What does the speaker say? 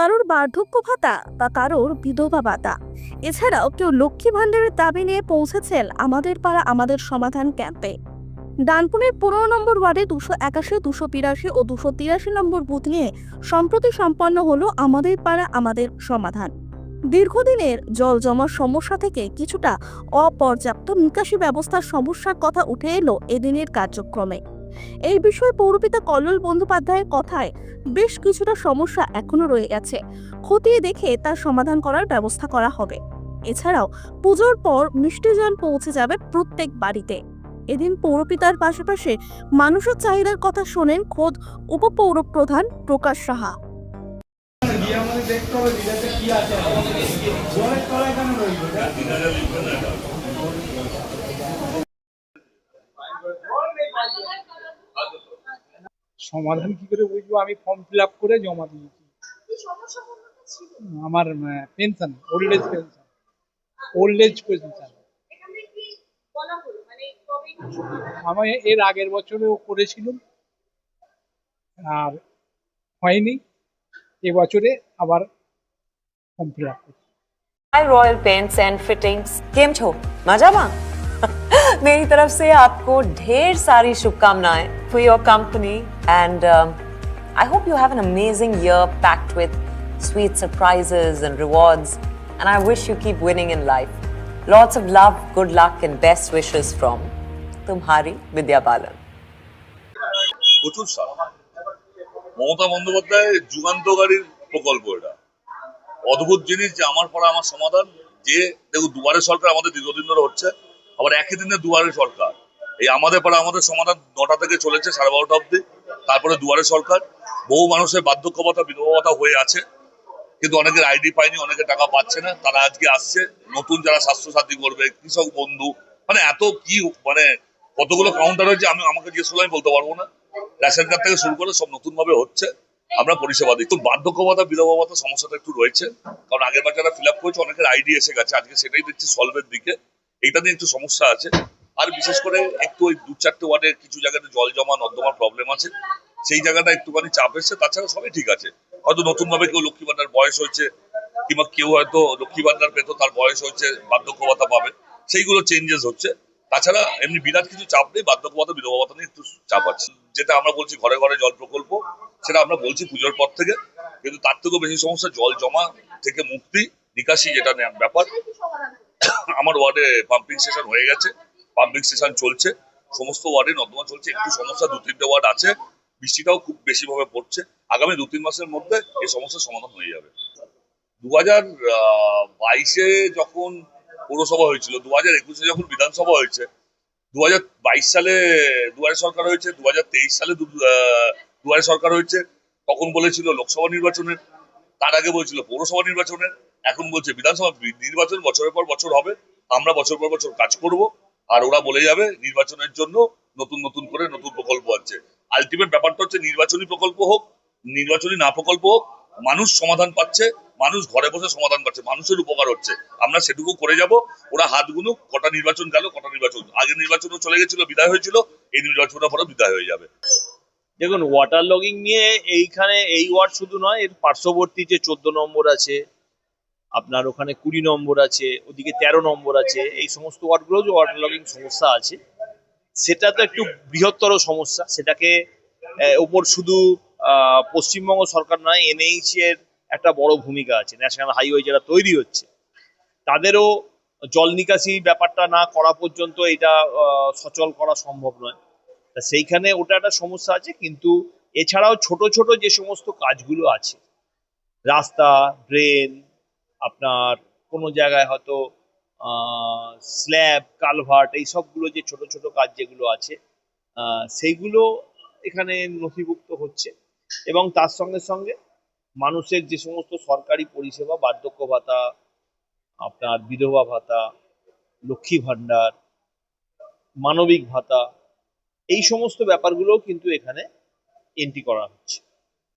কারোর বার্ধক্য ভাতা বা কারোর বিধবা ভাতা। এছাড়াও কেউ লক্ষ্মী ভাণ্ডারের দাবি নিয়ে পৌঁছেছেন আমাদের পাড়া আমাদের সমাধান ক্যাম্পে। ডানপুরের পনেরো নম্বর ওয়ার্ডে দুশো একাশি, দুশো বিরাশি ও দুশো তিরাশি নম্বর বুথ নিয়ে সম্প্রতি সম্পন্ন হলো আমাদের পাড়া আমাদের সমাধান। দীর্ঘদিনের জল জমার সমস্যা থেকে কিছুটা অপর্যাপ্ত নিকাশি ব্যবস্থার সমস্যার কথা উঠে এলো এদিনের কার্যক্রমে। এই বিষয়ে পৌরপিতা কল্লোল বন্দ্যোপাধ্যায়ের কথায় বেশ কিছুটা সমস্যা এখনও রয়ে গেছে। খতিয়ে দেখে তার সমাধান করার ব্যবস্থা করা হবে। এছাড়াও পুজোর পর মিষ্টিজন পৌঁছে যাবে প্রত্যেক বাড়িতে। এদিন পৌরপিতার পাশাপাশি মানুষের চাহিদার কথা শোনেন খোদ উপপৌর প্রধান প্রকাশ সাহা। সমাধান কি করে বুঝব? আমি ফর্ম ফিল আপ করে জমা দিয়েছি। আমার pension old age pension old age pension আমি এর আগের বছরেও করেছিলাম। আর হয়নি। এবছরে আবার ফর্ম ফিল আপ করছি। রয়্যাল পেন্টস অ্যান্ড ফিটিংস કેમ মজা મજામાં मेरी तरफ से आपको ढेर सारी शुभकामनाएं for your company and I hope you have an amazing year packed with sweet surprises and rewards and I wish you keep winning in life. Lots of love, good luck and best wishes from Tumhari Vidya Balan. প্রচুর সার মমতা বন্দ্যোপাধ্যায় যুগান্তকারীর প্রকল্প এটা অদ্ভুত জিনিস যে আমার পাড়া আমার সমাধান যে দেখুন দুয়ারে সরকার আমাদের দীর্ঘদিন ধরে হচ্ছে আবার একই দিনে দুয়ারে সরকার। এই আমাদের পাড়া আমাদের সমাধান নটা থেকে চলেছে, সাড়ে বারোটা অব্দি তারপরে দুয়ারে সরকার। বহু মানুষের বার্ধক্য ভাতা বিধবা হয়ে আছে। কিন্তু অনেকের আইডি পায়নি, অনেকে টাকা পাচ্ছে না। তারা আজকে আসছে। নতুন যারা স্বাস্থ্যসাথী করবে, কৃষক বন্ধু মানে এত কি মানে কতগুলো কাউন্টার হয়েছে, আমি আমাকে জিজ্ঞেস করলে আমি বলতে পারব না। রেশন কার্ড থেকে শুরু করে সব নতুন ভাবে হচ্ছে। আমরা পরিষেবা দিই তো বার্ধক্য ভাতা বিধবা সমস্যাটা একটু রয়েছে। কারণ আগের বার যারা ফিল আপ করেছে, অনেকের আইডি এসে গেছে। আজকে সেটাই দেখছি সলভের দিকে। এইটা নিয়ে একটু সমস্যা আছে। আর বিশেষ করে একটু ওই দু চারটে ওয়ার্ডের কিছু জায়গাতে জল জমা, নর্দমার প্রবলেম আছে। সেই জায়গাটা একটুখানি চাপ এসছে, তাছাড়া সবই ঠিক আছে। হয়তো নতুন ভাবে কেউ লক্ষ্মী ভান্ডার বয়স হয়েছে, কিংবা কেউ হয়তো লক্ষ্মী ভান্ডার পেতো তার বয়স হয়েছে বার্ধক্য ভাতা পাবে। সেইগুলো চেঞ্জেস হচ্ছে। তাছাড়া এমনি বিরাট কিছু চাপ নেই বার্ধক্য ভাতা বিধবা নিয়ে একটু চাপ আছে। যেটা আমরা বলছি ঘরে ঘরে জল প্রকল্প, সেটা আমরা বলছি পুজোর পর থেকে। কিন্তু তার থেকেও বেশি সমস্যা, জল জমা থেকে মুক্তি, নিকাশি যেটা ব্যাপার। আমার ওয়ার্ডে পাম্পিং স্টেশন হয়ে গেছে। পাম্পিং স্টেশন চলছে। সমস্ত ওয়ার্ডে নর্দমা চলছে। একটু সমস্যা, দু তিনটে ওয়ার্ড আছে। বৃষ্টিটাও খুব বেশি ভাবে পড়ছে। আগামী দু তিন মাসের মধ্যে এই সমস্যার সমাধান হয়ে যাবে। দু হাজার বাইশে যখন পৌরসভা হয়েছিল দু হাজার একুশে যখন বিধানসভা হয়েছে দু হাজার বাইশ সালে দুয়ারে সরকার হয়েছে দু হাজার তেইশ সালে দুয়ারে সরকার হয়েছে, তখন বলেছিল লোকসভা নির্বাচনের। তার আগে বলছিল পৌরসভা নির্বাচনের। এখন বলছে বিধানসভা নির্বাচন বছরের পর বছর হবে, আমরা বছর পর বছর কাজ করব, আর ওরা বলে যাবে নির্বাচনের জন্য নতুন নতুন করে নতুন প্রকল্প আছে আলটিমেট ব্যাপারটা হচ্ছে নির্বাচনী প্রকল্প হোক, নির্বাচনী না প্রকল্প হোক, মানুষ সমাধান পাচ্ছে, মানুষ ঘরে বসে সমাধান পাচ্ছে, মানুষের উপকার হচ্ছে। আমরা সেটুকু করে যাব, ওরা হাত গুনুক, কটা নির্বাচন গেল, কটা নির্বাচন আগের নির্বাচনও চলে গেছিল, বিদায় হয়েছিল, এই নির্বাচনের পরে বিদায় হয়ে যাবে। দেখুন ওয়াটার লগিং নিয়ে এইখানে এই ওয়ার্ড শুধু নয়, এর পার্শ্ববর্তী যে চোদ্দ নম্বর আছে আপনার ওখানে কুড়ি নম্বর আছে, ওদিকে তেরো নম্বর আছে, এই সমস্ত ওয়ার্ডগুলো যে ওয়াটার লগিং সমস্যা আছে, সেটা তো একটু বৃহত্তর সমস্যা। সেটাকে ওপর শুধু পশ্চিমবঙ্গ সরকার নয় এনএইচ এর একটা বড় ভূমিকা আছে ন্যাশনাল হাইওয়ে যারা তৈরি হচ্ছে। তাদেরও জল নিকাশি ব্যাপারটা না করা পর্যন্ত এটা সচল করা সম্ভব নয়। তা সেইখানে ওটা একটা সমস্যা আছে, কিন্তু এছাড়াও ছোট ছোট যে সমস্ত কাজগুলো আছে, রাস্তা ড্রেন আপনার কোনো জায়গায় হয়তো স্ল্যাব, কালভার্ট এই সবগুলো যে ছোট ছোট কাজ যেগুলো আছে সেইগুলো এখানে নথিভুক্ত হচ্ছে। এবং তার সঙ্গে সঙ্গে মানুষের যে সমস্ত সরকারি পরিষেবা, বার্ধক্য ভাতা, আপনার বিধবা ভাতা, লক্ষ্মী ভাণ্ডার, মানবিক ভাতা, এই সমস্ত ব্যাপারগুলোও কিন্তু এখানে এন্ট্রি করা হচ্ছে।